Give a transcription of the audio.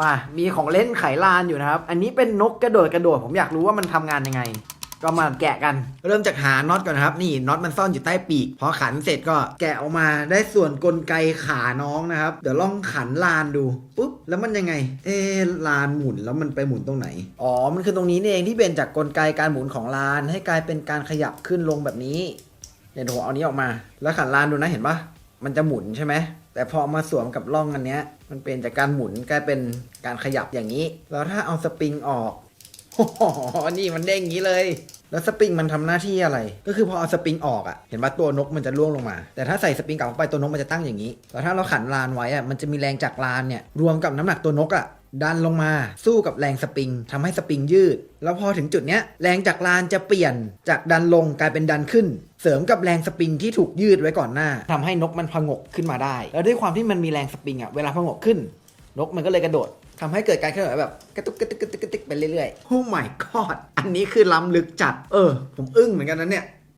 มามีของเล่นไขลานอยู่นะครับ อันนี้เป็นนกกระโดดกระโดด ผมอยากรู้ว่ามันทำงานยังไง ก็มาแกะกัน เริ่มจากหาน็อตก่อนนะครับ นี่น็อตมันซ่อนอยู่ใต้ปีก พอขันเสร็จก็แกะออกมาได้ส่วนกลไกขาน้องนะครับ เดี๋ยวลองขันลานดูปุ๊บแล้วมันยังไง เอ๊ลานหมุนแล้วมันไปหมุนตรงไหน อ๋อ มันคือตรงนี้นี่เองที่เป็นจากกลไกการหมุนของลาน ให้กลายเป็นการขยับขึ้นลงแบบนี้เดี๋ยวผมเอานี้ออกมา แล้วขันลานดูนะเห็นปะ มันจะหมุนใช่ไหม แต่พอมาสวมกับร่องอันเนี้ย มันเป็นจากการหมุนกลายเป็นการขยับอย่างนี้ แล้วถ้าเอาสปริงออกโอ้โหนี่มันเด้งอย่างนี้เลย แล้วสปริงมันทำหน้าที่อะไร ก็คือพอเอาสปริงออกอะเห็นว่าตัวนกมันจะล่วงลงมา แต่ถ้าใส่สปริงกลับลงไปตัวนกมันจะตั้งอย่างนี้แล้วถ้าเราขันลานไว้อะมันจะมีแรงจากลานเนี่ย รวมกับน้ำหนักตัวนกอะ ดันลงมาสู้กับแรงสปริงทำให้สปริงยืด แล้วพอถึงจุดเนี้ยแรงจากลานจะเปลี่ยนจากดันลงกลายเป็นดันขึ้น เสริมกับแรงสปริงที่ถูกยืดไว้ก่อนหน้าทำให้นกมันพงกขึ้นมาได้ แล้วด้วยความที่มันมีแรงสปริงอะเวลาพงกขึ้น นกมันก็เลยกระโดดทำให้เกิดการเคลื่อนไหวแบบกระตุกกระตุกกระตุกกระตุกไปเรื่อยๆโอ้ my god อันนี้คือล้ำลึกจัด เออ ผมอึ้งเหมือนกันนะเนี่ย